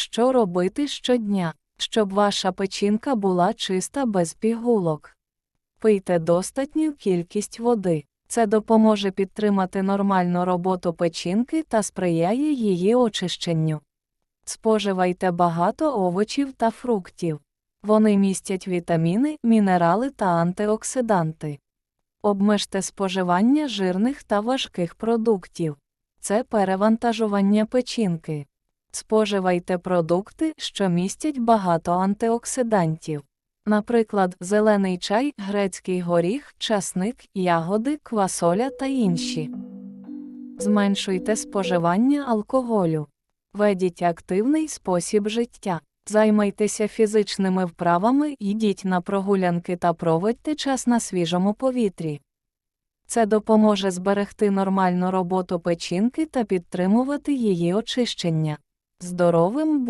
Що робити щодня, щоб ваша печінка була чиста без пігулок? Пийте достатню кількість води. Це допоможе підтримати нормальну роботу печінки та сприяє її очищенню. Споживайте багато овочів та фруктів. Вони містять вітаміни, мінерали та антиоксиданти. Обмежте споживання жирних та важких продуктів. Це перевантажування печінки. Споживайте продукти, що містять багато антиоксидантів. Наприклад, зелений чай, грецький горіх, часник, ягоди, квасоля та інші. Зменшуйте споживання алкоголю. Ведіть активний спосіб життя. Займайтеся фізичними вправами, йдіть на прогулянки та проводьте час на свіжому повітрі. Це допоможе зберегти нормальну роботу печінки та підтримувати її очищення. Здоровим